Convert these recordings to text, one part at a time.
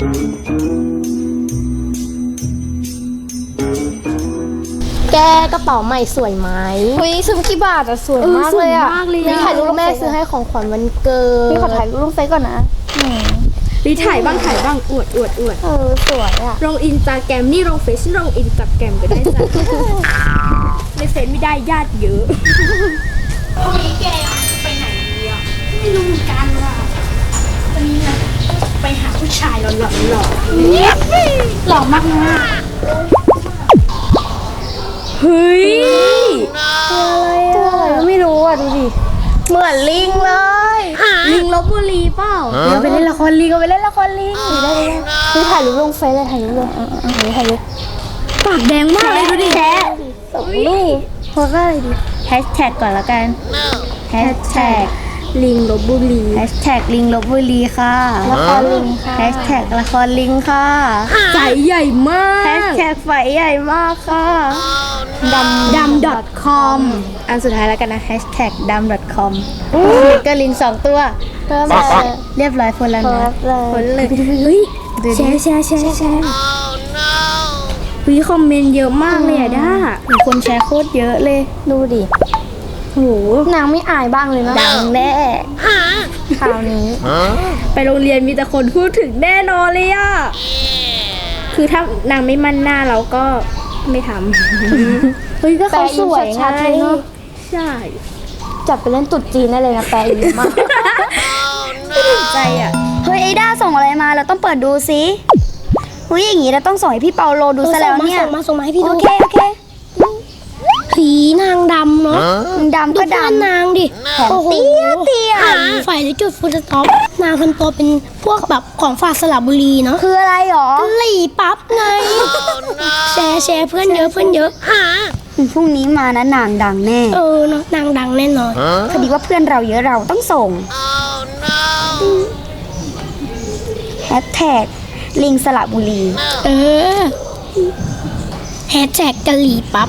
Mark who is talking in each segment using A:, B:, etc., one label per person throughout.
A: แกกระเป๋าใหม่สวยไหม
B: อุ้ยซื้อกี่บาทอะสวยมากเลยอะ
A: สวยมากเลยอะ นี่ถ่ายรูปแม่ซื้อให้ของขวัญวันเกิด
B: พี่ขอถ่ายรูปเฟซก่อนนะ
C: รีถ่ายบ้างถ่ายบ้างอวดอวดอวด
B: เออ สวยอะ
C: ลงอินสตาแกรมนี่ลงเฟซลงอินสตาแกรมก็ได้จ้ะ ในเฟซไม่ได้ญาติเยอะ พรุ่งนี้แกไปไหนดีอะไม่รู้
B: ล่อมากนะ
C: เฮ้ย
B: ตัวอะไรก็ไม่รู้อะดูดิเหมือนลิงเลย
C: ลิงลบบุรีเปล่า
B: เดี๋ยวไปเล่นละครลิงก็ไปเล่นละครลิงได้ได้ได้พี่ถ่ายรูปลงเฟซเลยถ่ายรูปเลยเออเออเออถ่ายรูป
C: ปากแดงมากเลยดูดิ
B: แชะสองรูปโพสอะไรดีแฮชแท็กก่อนละกันแฮชแท็ก
C: ลิงลบบุรี
B: แฮชแท็กลิงลบบุรีค่ะละครลิงค่ะแฮชแท็กละครลิงค่ะ
C: ใจใหญ่มา
B: แฮช
C: ก
B: แท็กไฟใหญ่มากค่ะดำ
C: ดำ dot com
B: อันสุดท้ายแล้วกันนะแฮชแท็กดำ .com สติกเกอร์ลิงสองตัวเรียบร้อยคนละนะคนเลย
C: เฮ้ย
B: ดู
C: แช
B: ดิ
C: ร์แชร์แชร์แชร์วิคอมเมนต์เยอะมากเลยอะด้า
B: คนแชร์โคตรเยอะเลย ดูดิ
C: โห
A: นางไม่อายบ้างเลยเนาะ
B: ดังแน่คราวนี้
C: ไปโรงเรียนมีแต่คนพูดถึงแน่นอนเลยอะคือถ้านางไม่มั่นหน้าเราก็ไม่ท
B: เฮ้ยก็เขาสวยไง
A: ชัดๆเลยเนาะำ
C: ใช่
A: จับไปเล่นตุ๊ดจีนได้เลยนะแปลอินมาก
B: ใจอะ เฮ้ยไอด้าส่งอะไรมาเราต้องเปิดดูสิเฮ้ยอย่างงี้เราต้องส่งให้พี่เปาโลดูซะแล้วเนี่ย
A: ส่งมาส่งมาให้พี่
B: โอ
A: ดู
B: เคโอเค
A: ผีนางดำเนาะ
B: ดำ
A: ดู
B: ก็
A: เพื่อน
B: ดำ
A: นางดิ
B: แถมเตี้ยเตี้ย
A: ฝ่ายหรือจุดฟูลสต็อปนางคนโตเป็นพวกแบบของฝากสระบุรีเนาะ
B: คืออะไรหรอ
A: หลีปั๊บไงแชร์แชร์เพื่อนเยอะเพื่อนเยอะ
B: พรุ่งนี้มานะนางดังแน่
A: เออเนาะนางดังแน่นอน
B: พอดีว่าเพื่อนเราเยอะเราต้องส่งแฮชแท็กลิงสระบุรี
A: เออแฮชแท็กกะหลีปั๊บ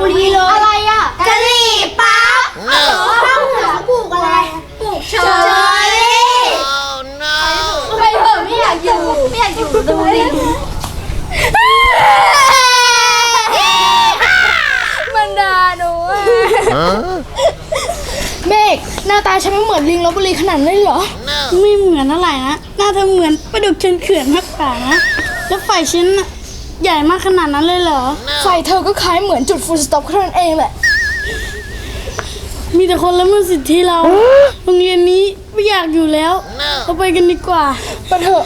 A: บุรีเลยอะไรอะกะหรี่ปั๊บเออข้าวเหนียวปลูกอะไรปลูกเชอรี่ไปเถอะไม่อยากอยู่ไม่อยากอยู่ตรงนี้มันด่าหนูอะ
D: เมฆหน้าตาฉันไม่เหมือนลิงลบบุรีขนาดนั้นเลยเหรอ ไม่เหมือนอะไรนะหน้าเธอเหมือนปลาดุกเชิญเขื่อนมากกว่านะ แล้วฝ่ายฉันน่ะ ใหญ่มากขนาดนั้นเลยเหรอฝ่ายเธอก็คล้ายเหมือนจุดฟูลสต็อปแค่นั้นเองแหละ มีแต่คนละเมิดสิทธิเรา โรงเรียนนี้ไม่อยากอยู่แล้ว เราไปกันดีกว่า
A: ไปเถอะ